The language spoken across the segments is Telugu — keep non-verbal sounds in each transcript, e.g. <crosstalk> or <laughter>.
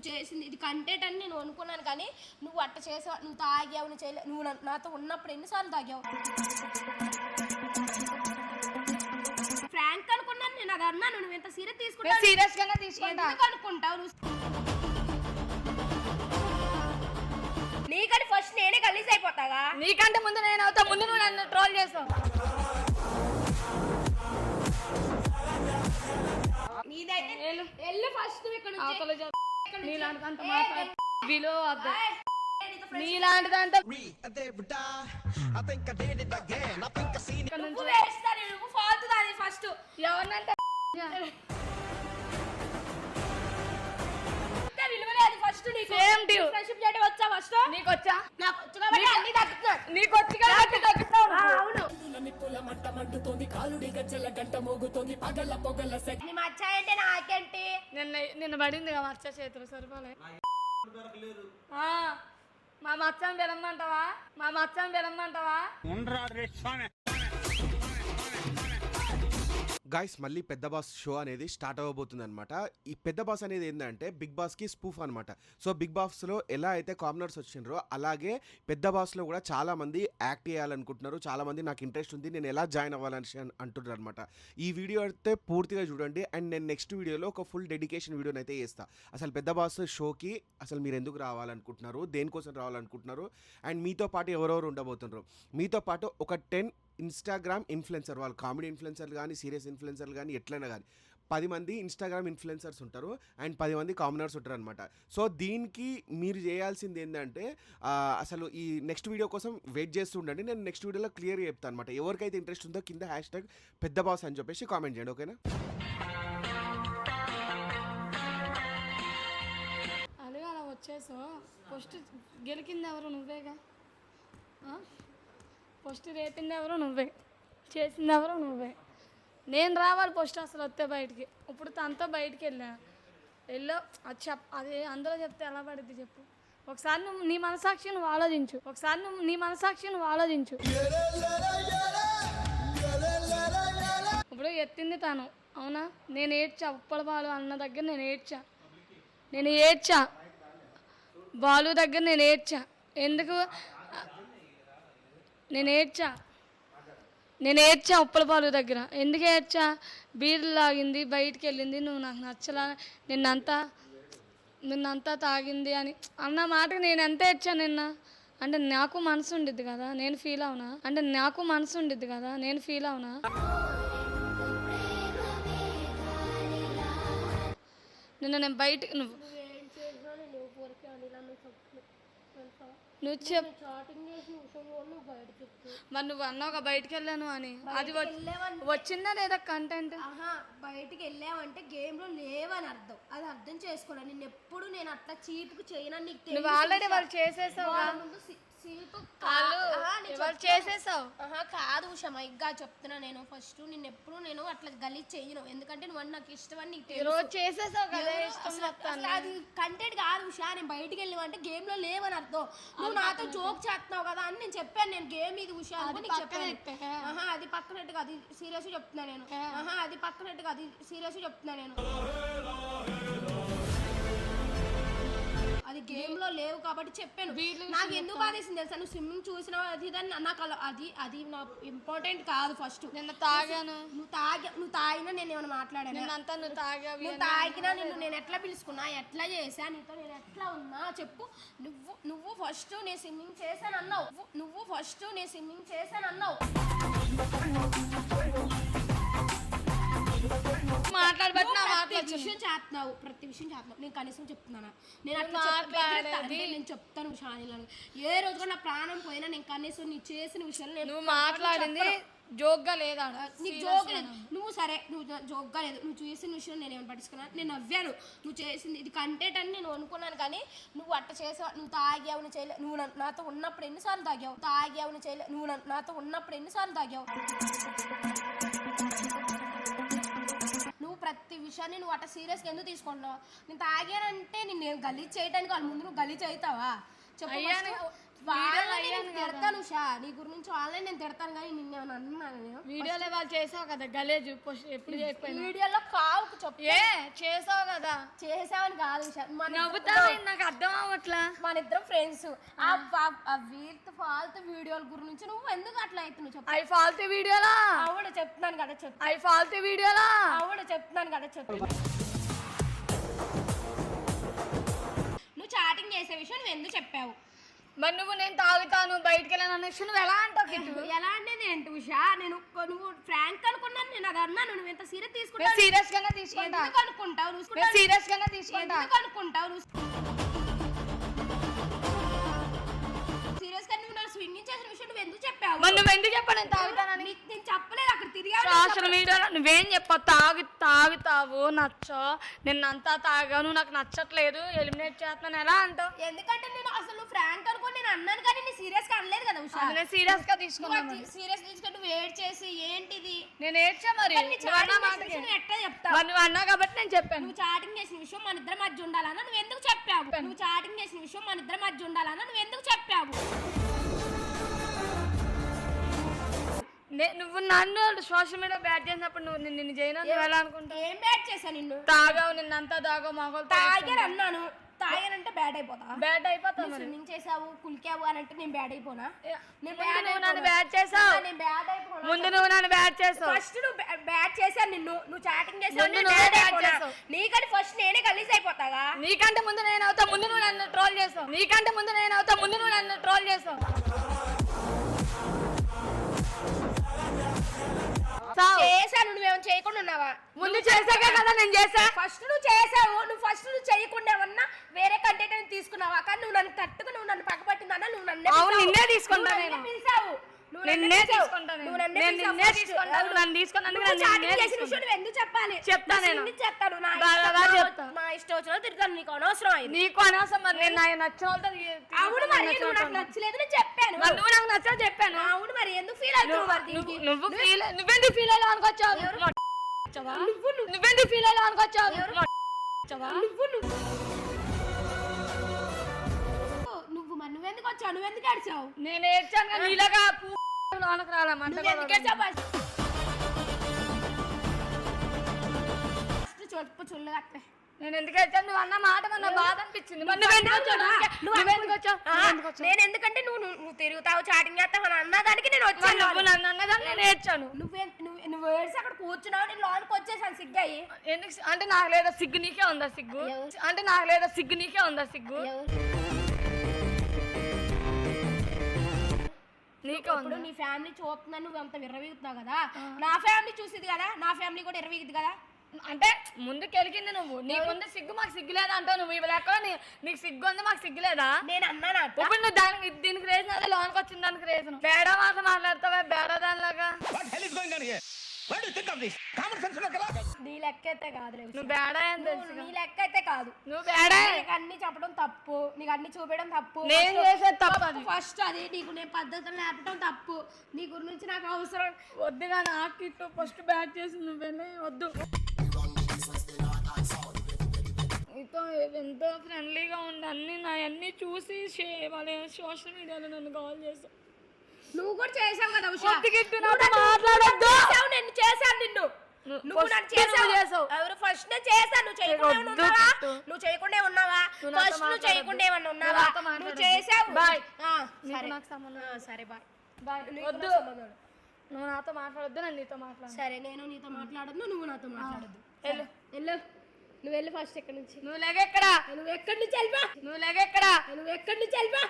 నువ్వు చేసింది. ఇది కంటెంట్ అని నేను అనుకున్నాను కానీ నువ్వు అట్ట చేసావు నువ్వు తాగావు నువ్వు చేయలే నువ్వు నాతో ఉన్నప్పుడు ఎన్నిసార్లు తాగావు? ఫ్రాంక్ అనుకున్నాను నేను అది అన్నాను నువ్వు ఎంత సీరియస్ తీసుకుంటావు సీరియస్ గానే తీసుకుంటా. ఎందుకు అనుకుంటావు నువ్వు? నీకని ఫస్ట్ నేనే కలిసి అయిపోతాగా? నీకంటే ముందు నేను అవుతా ముందు నువ్వు నన్ను ట్రోల్ చేస్తావు. నీదైతే వెళ్ళు. ఫస్ట్ నువ్వు ఇక్కడ నీలాంటిదంతా ఫస్ట్ ఎవరినంటే నీకు. వచ్చా ఫస్ట్ నీకు వచ్చా నాకు వచ్చు కాబట్టి నీకు- అన్ని తగ్గుతున్నాడు నీకు మండుతోంది కాలుడి గజ్జల గంట మోగుతోంది పగల పొగల సెగ నీ మచ్చాయంటే నాకేంటి? నిన్న నిన్న పడింది కదా మచ్చ చేతులు సరిపోలే. ఆ, మా మచ్చని బెలమ్మంటావా? మా మచ్చని బెలమ్మంటావా? గాయస్ మళ్ళీ పెద్ద బాస్ షో అనేది స్టార్ట్ అవ్వబోతుంది అనమాట ఈ పెద్ద బాస్ అనేది ఏంటంటే బిగ్ బాస్కి స్పూఫ్ అనమాట సో బిగ్ బాస్లో ఎలా అయితే కామనర్స్ వచ్చిండ్రో అలాగే పెద్ద బాస్లో కూడా చాలామంది యాక్ట్ చేయాలనుకుంటున్నారు. చాలామంది నాకు ఇంట్రెస్ట్ ఉంది నేను ఎలా జాయిన్ అవ్వాలని అని అంటున్నారు అనమాట ఈ వీడియో అయితే పూర్తిగా చూడండి. అండ్ నేను నెక్స్ట్ వీడియోలో ఒక ఫుల్ డెడికేషన్ వీడియోని అయితే చేస్తా. అసలు పెద్ద బాస్ షోకి అసలు మీరు ఎందుకు రావాలనుకుంటున్నారు? దేనికోసం రావాలనుకుంటున్నారు? అండ్ మీతో పాటు ఎవరెవరు ఉండబోతున్నారు మీతో పాటు ఒక టెన్ ఇన్స్టాగ్రామ్ ఇన్ఫ్లుయెన్సర్ వాళ్ళు కామెడీ ఇన్ఫ్లుయెన్సర్లు కానీ సీరియస్ ఇన్ఫ్లుయెన్సర్లు కానీ ఎట్లయినా కానీ పది మంది ఇన్స్టాగ్రామ్ ఇన్ఫ్లుయెన్సర్స్ ఉంటారు అండ్ పది మంది కామనర్స్ ఉంటారు అనమాట సో దీనికి మీరు చేయాల్సింది ఏంటంటే అసలు ఈ నెక్స్ట్ వీడియో కోసం వెయిట్ చేస్తూ ఉండండి. నేను నెక్స్ట్ వీడియోలో క్లియర్గా చెప్తాను అనమాట ఎవరికైతే ఇంట్రెస్ట్ ఉందో కింద హ్యాష్ ట్యాగ్ పెద్ద బాస్ అని చెప్పేసి కామెంట్ చేయండి ఓకేనా అలా ఫస్ట్ గెలికింది ఎవరు నువ్వేగా? ఫస్ట్ రేపింది ఎవరో నువ్వే. చేసింది ఎవరో నువ్వే. నేను రావాలి ఫస్ట్ అసలు వస్తే బయటికి. ఇప్పుడు తనతో బయటికి వెళ్ళా వెళ్ళో అది చెప్ అది అందులో చెప్తే ఎలా పడుద్ది చెప్పు. ఒకసారి నువ్వు నీ మనసాక్షి నువ్వు ఆలోచించు. ఒకసారి నువ్వు నీ మనసాక్షి నువ్వు ఆలోచించు. ఇప్పుడు ఎత్తింది తను. అవునా? నేను ఏడ్చా ఉప్పల బాలు అన్న దగ్గర నేను ఏడ్చా. నేను ఏడ్చా. బాలు దగ్గర నేను ఏడ్చా. ఎందుకు? నేను ఏడ్చా. నేను ఏడ్చా ఉప్పలపాలు దగ్గర. ఎందుకు ఏడ్చా? బీర్లు లాగింది బయటికి వెళ్ళింది నువ్వు నాకు నచ్చలా నిన్నంతా నిన్నంతా తాగింది అని అన్న మాటకి నేను ఎంత ఏడ్చా నిన్న? అంటే నాకు మనసు ఉండిద్ది కదా నేను ఫీల్ అవునా? అంటే నాకు మనసు ఉండిద్ది కదా నేను ఫీల్ అవునా? నిన్న నేను బయటికి నువ్వు నువ్వు చెప్. మరి నువ్వు అన్నావు బయటికి వెళ్ళాను అని. అది వచ్చిందా లేదా కంటెంట్ బయటికి వెళ్ళావంటే గేమ్లో లేవని అర్థం. అది అర్థం చేసుకోవడం. నేను ఎప్పుడు నేను అట్లా చీపుకు చేయనని నీకు ఆల్రెడీ వాళ్ళు చేసేసావు చేసేసావు? ఆహా కాదు షమైగ్గా చెప్తున్నా నేను ఫస్ట్ నేను ఎప్పుడు నేను అట్లా గలీజ్ చేయను. ఎందుకంటే నువ్వు నాకు ఇష్టం అని అది కంటెంట్ కాదు ఉషా నేను బయటికి వెళ్ళి అంటే గేమ్లో లేవని అర్థం. నువ్వు నాతో జోక్ చేస్తున్నావు కదా అని నేను చెప్పాను. నేను గేమ్ ఇది ఉషా నీకు చెప్పాను. అది పక్కనట్టు కాదు సీరియస్ చెప్తున్నా నేను. ఆహా అది పక్కనట్టు కాదు సీరియస్ చెప్తున్నా నేను. అది గేమ్లో లేవు కాబట్టి చెప్పాను. నాకు ఎందుకు బాధేసింది తెలుసా? నువ్వు స్విమ్మింగ్ చూసినావు అది ఇది అని నాకు అది అది నా ఇంపార్టెంట్ కాదు ఫస్ట్ నిన్న తాగాను. నువ్వు తాగి నువ్వు తాగినా నేను ఏమైనా మాట్లాడాను? నిన్నంతా నువ్వు తాగావి నువ్వు తాగినా నిన్ను నేను ఎట్లా పిలుచుకున్నా ఎట్లా చేసా నీతో నేను ఎట్లా ఉన్నా చెప్పు. నువ్వు నువ్వు ఫస్ట్ నేను స్విమ్మింగ్ చేశాను అన్నావు నువ్వు- నువ్వు ఫస్ట్ నేను స్విమ్మింగ్ చేశాను అన్నావు మాట్లాడబట్టి. విషయం చేస్తున్నావు ప్రతి విషయం చేస్తున్నావు. నేను కనీసం చెప్తున్నానా? నేను అట్లా. మాట్లాడేది- నేను చెప్తాను షానీలను. ఏ రోజు కూడా నా ప్రాణం పోయినా నేను కనీసం నీ చేసిన విషయాలు నేను మాట్లాడింది జోక్గా లేదా? నీకు జోక్ లేదు? నువ్వు సరే నువ్వు జో- జోక్గా లేదు. నువ్వు చేసిన విషయం నేను ఏమైనా పట్టించుకున్నా? నేను నవ్వాను. నువ్వు చేసింది ఇది కంటెంట్ అని నేను అనుకున్నాను కానీ నువ్వు అట్ట చేసావు నువ్వు తాగావు నువ్వు చేయలే నువ్వు నాతో ఉన్నప్పుడు ఎన్నిసార్లు తాగావు? తాగావు నువ్వు చేయలే నువ్వు నాతో ఉన్నప్పుడు ఎన్నిసార్లు తాగావు? ప్రతి విషయాన్ని నువ్వు అట్ట సీరియస్గా ఎందుకు తీసుకుంటున్నావు నేను తాగానంటే నేను గలీజ్ చేయడానికి వాళ్ళ ముందు నువ్వు గలీజ్ అవుతావా చెప్పు first. తిడతాను ఉషా. నీ గురించి వాళ్ళని నేను తిడతాను కానీ నిన్ను ఏమైనా అన్నాను నేను? వీడియోలో వాళ్ళు చేసావు కదా గలేజ్ ఎప్పుడు చేయకపోయినా. వీడియోలో కావుకు చెప్పు. ఏ చేసావు కదా. చేసావని కాదు ఉషా. మన నాకు అర్థం అవ్వట్లా. మన ఇద్దరం ఫ్రెండ్స్. ఆ వీర్త్ ఫాల్త్ వీడియోల గురించి నువ్వు ఎందుకు అట్లా అవుతున్నావు చెప్పు. అవి ఫాల్తూ వీడియోలా? ఆవిడ చెప్తున్నాను కదా చెప్పు. అవి ఫాల్తూ వీడియోలా? ఆవిడ చెప్తున్నాను కదా చెప్పు. నువ్వు చాటింగ్ చేసే విషయం నువ్వు ఎందుకు చెప్పావు? మరి నువ్వు నేను తాగుతాను బయటికి వెళ్ళాను అనే విషయం నువ్వు ఎలా అంటావు కిట్టు? ఎలా అనేది ఏంటి ఉషా నేను నువ్వు ఫ్రాంక్ అనుకున్నాను నేను అది అన్నాను నువ్వు ఎంత సీరియస్ నేను తీసుకుంటావు సీరియస్ గానే తీసుకుంటా. ఎందుకు అనుకుంటావు? నువ్వు నేను సీరియస్ గానే తీసుకుంటా. ఎందుకు అనుకుంటావు? నువ్వు సీరియస్గా నువ్వు నన్ను స్వింగింగ్ చేసిన విషయం నువ్వు ఎందుకు చెప్పావు? నువ్వు ఎందుకు చెప్పావు నేను తాగుతానని? నేను చెప్పలేదు? సోషల్ మీడియాలో నువ్వేం చెప్పావు? తాగి తాగుతావు నచ్చో. నిన్నంతా తాగాను నాకు నచ్చట్లేదు ఎలిమినేట్ చేస్తున్నాను ఎలా అంటావు? ఎందుకంటే నేను అసలు ఫ్రాంక్ అనుకో నేను అన్నాను కానీ నేను సీరియస్గా అనలేదు కదా ఉషా. నేను సీరియస్గా తీసుకున్నాను సీరియస్ తీసుకొని నువ్వు ఏడ్ చేసి ఏంటిది? నేను ఏడ్చా మరి? నువ్వు ఎట్లా చెప్తావు? నువ్వు అన్నావు కాబట్టి నేను చెప్పాను. నువ్వు చాటింగ్ చేసిన విషయం మన ఇద్దరి మధ్య ఉండాలన్నా నువ్వు ఎందుకు చెప్పావు? నువ్వు చాటింగ్ చేసిన విషయం మన ఇద్దరి మధ్య ఉండాలన్నా నువ్వు ఎందుకు చెప్పావు? నువ్వు నన్ను సోషల్ మీడియా బ్యాట్ చేసినప్పుడు నువ్వు నిన్ను నిన్ను చేయను నువ్వు ఎలా అనుకుంటావు ఏం బ్యాడ్ చేశా నిన్ను? తాగావు నిన్నంతా తాగావు మాకు తాగాను అన్నాను. తాగానంటే బ్యాడ్ అయిపోతా. బ్యాట్ మరి. స్విమ్మింగ్ చేసావు కులికావు అని అంటే నేను బ్యాడ్ అయిపోనా? నేను నువ్వు నన్ను? బ్యాట్ చేసావు నేను బ్యాడ్ అయిపోనా? ముందు నువ్వు నన్ను బ్యాట్ చేసావు ఫస్ట్ నువ్వు బ్యాడ్ చేశాను నిన్ను. నువ్వు చాటింగ్ చేసావు నేను నువ్వే bad అయిపోనా? నీకంటే ఫస్ట్ నేనే గలీజ్ అయిపోతాగా? నీకంటే ముందు నేను అవుతా ముందు నువ్వు నన్ను ట్రోల్ చేసావు నీకంటే ముందు నేను అవుతా ముందు నువ్వు నన్ను ట్రోల్ చేసావు చావు. చేశాను నువ్వేమో చేయకుండా ఉన్నావా ముందు చేసాకే కదా నేను చేసా ఫస్ట్ నువ్వు చేసావు నువ్వు ఫస్ట్ నువ్వు చేయకుండా ఏమన్నా వేరే కంటెంట్ తీసుకున్నావా కానీ నువ్వు నన్ను కట్టుకు నువ్వు నన్ను పక్కపట్టిందన్నా నువ్వు నన్నే అవును. నిన్నే తీసుకుంటా నువ్వు నేను. పిలిచావు. నువ్వు నన్నే నిన్నే పిలిచావు. తీసుకుంటా నేను. నువ్వు నన్నే నేను పిలిచావు నిన్నే first. తీసుకుంటా. అవును. నన్ను తీసుకున్నందుకు నువ్వు నేను చాటింగ్ నిన్నే చేసిన తీసుకుంటా. విషయం నువ్వు ఎందుకు చెప్పాలి చెప్తా నువ్వు నేను. చెప్తాను నా బాగా ఇష్టం వచ్చిన తిరుగుతాను నీకు అనవసరం అయింది నీకు అనవసరం మరి. నేను నాకు నచ్చిన వాళ్ళతో తీ- అవును మరి నచ్చిన నువ్వు నాకు వాళ్ళతో. నచ్చలేదు నేను చెప్పాను. మరి నువ్వు నాకు నచ్చా చెప్పాను. అవును మరి ఎందుకు ఫీల్ అవుతున్నావు మరి నువ్వు దీనికి? నువ్వు ఫీల్ నువ్వెందుకు ఫీల్ అయ్యావు అనుకోవచ్చావు నువ్వెందుకు ఫీల్ అయ్యావు అనుకోవచ్చావు నువ్వు నువ్వు నువ్వు. మరి నువ్వెందుకు వచ్చావు? నువ్వెందుకు అడిచావు నేను ఏడ్చాను కానీ నీలాగా పూ- లోనకు రాలే మంట నువ్వెందుకు ఏడ్చావు ఫస్ట్ చెప్పు చుల్లు కట్టే నేను ఎందుకు వచ్చాను? నువ్వు అన్న మాట మన బాధ అనిపించింది. ఎందుకు ఎందుకు ఎందుకు? నేను ఎందుకంటే నువ్వు నువ్వు- తిరుగుతావు చాటింగ్ చేస్తావు అని అన్నదానికి నేను వచ్చాను. నువ్వు నన్ను అన్నదాన్ని నేను ఏడ్చాను. నువ్వే నువ్వు నువ్వు ఏడ్చి అక్కడ కూర్చున్నావు నేను లోనికి వచ్చేసాను సిగ్గాయి ఎందుకు సి- అంటే నాకు లేదా సిగ్గు నీకే ఉందా సిగ్గు? అంటే నాకు లేదా సిగ్గు నీకే ఉందా సిగ్గు? ఇప్పుడు నీ ఫ్యామిలీ చూస్తున్నా నువ్వు అంత విర్రవీగుతున్నావు కదా. నా ఫ్యామిలీ చూసిది కదా? నా ఫ్యామిలీ కూడా విర్రవీగుద్ది కదా? అంటే ముందుకు ఎలిగింది నువ్వు. నీకుంది సిగ్గు మాకు సిగ్గు లేదా అంటావు నువ్వు? ఇవి లెక్క నీ- నీకు సిగ్గు ఉంది మాకు సిగ్గు లేదా నేను అన్నాను ఇప్పుడు నువ్వు దానికి దీనికి రేసిన అదే లోనికి వచ్చిన దానికి రేసిన బేడా మాట మాట్లాడతావా? బేడా దానిలాగా? నీ లెక్క అయితే కాదు నువ్వు బేడా అని తెలుసు నీ లెక్క అయితే కాదు. నువ్వు బేడా నీకు అన్ని చెప్పడం తప్పు. నీకు అన్ని చూపించడం తప్పు. నేను చేసేది తప్పు అది. ఫస్ట్ అది. నీకు నేను పద్ధతులు నేర్పడం తప్పు. నీ గురించి నాకు అవసరం. వద్దుగా నాకు ఇట్టు ఫస్ట్ బ్యాట్ చేసి నువ్వెళ్ళి వద్దు. నీతో ఎంతో ఫ్రెండ్లీగా ఉండి అన్ని నా అన్ని చూసి వాళ్ళ సోషల్ మీడియాలో నన్ను కాల్ చేస్తావు నువ్వు కూడా చేసావు కదా ఉషా. నన్ను- మాట్లాడొద్దు. నేను చేశాను నిన్ను. నువ్వు నన్ను చేసావు. ఎవరు ఫస్ట్ నేను చేశాను నువ్వు చేయకుండా ఉన్నావా. నువ్వు చేయకుండా ఉన్నావా? ఫస్ట్ నువ్వు. చేయకుండా ఏమన్నా ఉన్నావా? నువ్వు. చేసావు నీకు సరే. నాకు సంబంధం సరే బాయ్. బాయ్. వద్దు. నువ్వు నాతో మాట్లాడొద్దు నేను నీతో మాట్లాడు సరే నేను నీతో మాట్లాడద్దు నువ్వు నాతో మాట్లాడద్దు. వెళ్ళు. వెళ్ళు. నువ్వు వెళ్ళి ఫస్ట్ ఎక్కడి నుంచి? నువ్వు లెగెక్కడా నువ్వు ఎక్కడి నుంచి వెళ్ళిపా నువ్వు లెగెక్కడా నువ్వు ఎక్కడి నుంచి వెళ్ళిపా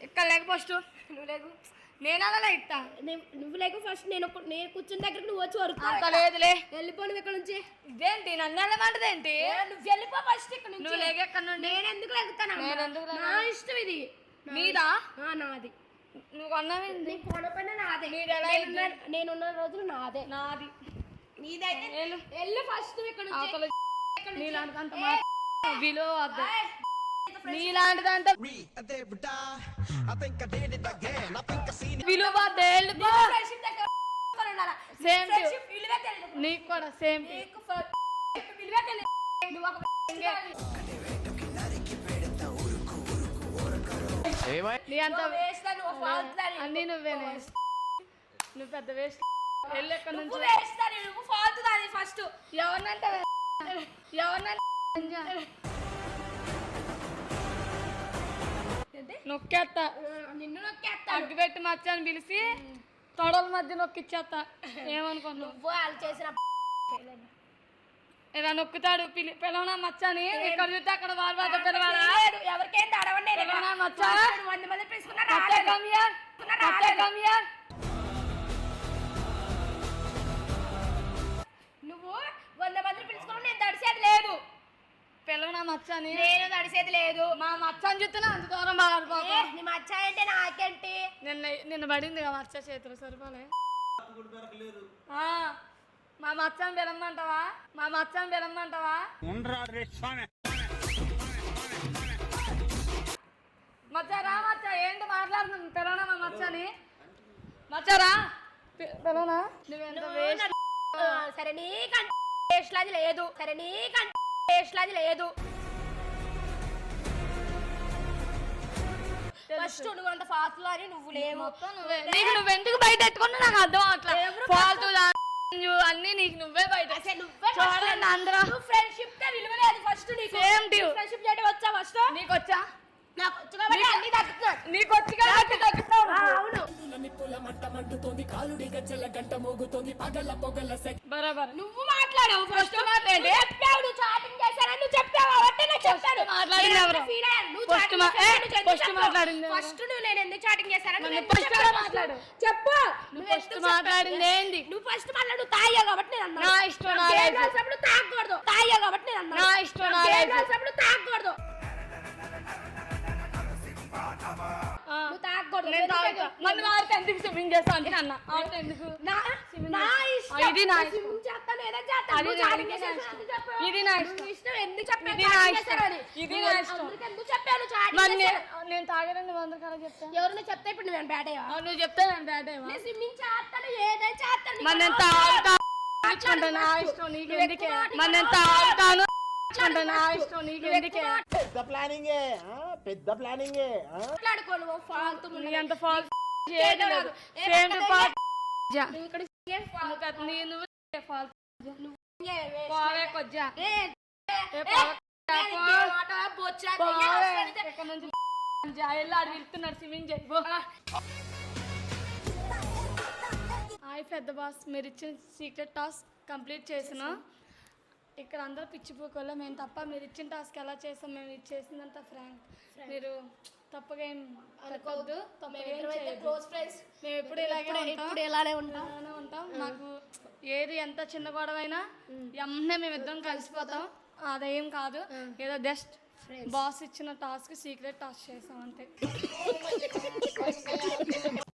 ఇక్కడ లేక ఫస్ట్? నువ్వు లేకు. నేను అలా ఇస్తా నువ్వు లేకు ఫస్ట్. నేను నేను కూర్చున్న దగ్గరికి నువ్వు వచ్చి వరకు. అంత లేదులే. వెళ్ళిపో నువ్వు ఇక్కడ నుంచి? ఇదేంటి? నన్ను వెళ్ళమంటదేంటి ఏ, నువ్వు వెళ్ళిపో ఫస్ట్ ఇక్కడ నుంచి. నువ్వు లేకెక్కడ నుండి? నేను ఎందుకు లెగుతాను నేను ఎందుకు నా ఇష్టం ఇది. ఆ, నాది. నువ్వు కొన్నావేంటి నీ కొనపైన నాదే. నేనున్న రోజులు నాదే. నాది. నీదైతే వెళ్ళు. ఫస్ట్ ఇక్కడ నుంచి. అవతల ఇక్కడ నుంచి. నీలాంటిది అంత ఏ, విలువ వద్దు ఏయ్, నీతో friendship నీలాంటిది అంటే దేవుడా, I think I did it again. I think I seen it. విలువ తెలియదు. నీకు కూడా సేమ్. నువ్వు నీ అంత అన్నీ నువ్వేనే నువ్వు పెద్ద వేస్ట్. వెళ్ళి ఎక్కడి నుంచి? నువ్వు ఫాల్తు దాని ఫస్ట్ ఎవరినంటే ఎవరినంటే నొక్కేస్తా నిన్ను నొక్కేస్తా అగ్గి పెట్టి మచ్చని పిలిచి తొడల మధ్య నొక్కిచ్చేస్తా ఏమనుకున్నావు? నువ్వు వాళ్ళు చేసిన ఇలా నొక్కుతాడు పిలి పిలవనా మచ్చని? ఇక్కడ చూస్తే అక్కడ వారు వారు పిలవాలా? ఎవరికేం తడవండి పిలవనా మచ్చా? వంద మంది పిలుచుకున్నా మచ్చ here. మచ్చ here. నువ్వు వంద మంది పిలుచుకున్నా నేను తడిసేది లేదు. పిలవనా మచ్చని? నేను తడిసేది లేదు. మా మచ్చని చూస్తున్నా అంత దూరం బాగా నీ మచ్చ అంటే నాకేంటి? నిన్న నిన్న పడింది కదా మచ్చ చేతులు సరిపోలే. ఆ, మా మచ్చని పిలమ్మంటావా మా మచ్చ రా మచ్చ ఏంటి మాట్లాడుతున్నావు? పిలవనా మా మచ్చని? మచ్చరా? పిలవనా నువ్వెంత వేస్ట్ సరే నీకంటే టేస్ట్లాది లేదు సరే నీకంటే టేస్ట్లాది లేదు ఫస్ట్ నువ్వు అంత ఫాస్ట్లో అని నువ్వు లేవు. మొత్తం నువ్వే. నీకు నువ్వు ఎందుకు బయట ఎత్తుకున్నా నాకు అర్థం అట్లా. ఫాల్తూ అన్ని నీకు నువ్వే బయట. అసలు నువ్వే చూడండి అందరూ నువ్వు ఫ్రెండ్షిప్ కే విలువ లేదు ఫస్ట్ నీకు. To you. ఫ్రెండ్షిప్ చేయడం వచ్చా ఫస్ట్ నీకు వచ్చా? నాకు వచ్చు కాబట్టి అన్ని తగ్గుతున్నాడు నీకు వచ్చి కాబట్టి తగ్గుతావు అవును. బరాబర్. నువ్వు మాట్లాడావు ఫస్ట్ మాట్లాడి చెప్పావు నువ్వు ఫస్ట్ నువ్వు నేను ఎందుకు చాటింగ్ మాట్లాడు. చెప్పు. నువ్వు ఎందుకు మాట్లాడింది? ఏంది? నువ్వు ఫస్ట్ మాట్లాడు నువ్వు తాగా కాబట్టి నేను ఇష్టం, తాగకూడదు. తాగా కాబట్టి నేను అన్నాను. నా ఇష్టం, తాగకూడదు. నువ్వు తాగకూడదు. నన్ను ఆడితే ఎందుకు? స్విమ్మింగ్ చేస్తా అంటే అన్న. ఎందుకు? నా ఇది నా ఇది ఇష్టం. ఎందుకు? ఇది ఇష్టం. నేను తాగరని వంద కదా చెప్తా. ఎవరిని చెప్తే ఇప్పుడు నేను బ్యాట్ అయ్యా? నువ్వు చెప్తే నేను బ్యాట్ అయ్యవా నేను స్విమ్మింగ్ చేస్తాను ఏదైనా చేస్తాను. మరి నేను నీకు తాగుతా మాట్లాడు అంటే నా. ఇష్టం నీకు ఎందుకే. మరి నేను తాగుతాను పెద్ద ప్లానింగే ఆ? పెద్ద ప్లానింగే ఫాల్తు నీ అంత ఫాల్ చేయడం రాదు. ఏ సేమ్ టు పక్కన ఫాల్ నువ్వు ఇక్కడ? నువ్వు పెద్ద- నీ నువ్వు పోవే కొజ్జా వెళ్తున్నాడు స్విమ్మింగ్ చేయి హాయ్ పెద్ద బాస్ మీరు ఇచ్చిన సీక్రెట్ టాస్క్ కంప్లీట్ చేసిన. ఇక్కడ అందరూ పిచ్చిపోకోలే మేము తప్ప మీరు ఇచ్చిన టాస్క్ ఎలా చేసాం మేము ఇది చేసిందంతా ఫ్రాంక్ మీరు తప్పగా ఏం అనుకోవద్దు క్లోజ్ ఫ్రెండ్స్ మేము ఎప్పుడు ఇలాగే ఉంటాం. ఇలానే ఉంటాం. ఉంటాం. నాకు ఏది ఎంత చిన్న గొడవైనా వెంటనే మేము ఇద్దరం కలిసిపోతాం. అదేం కాదు. ఏదో జస్ట్ బాస్ ఇచ్చిన టాస్క్ సీక్రెట్ టాస్క్ చేసాం అంతే. <laughs>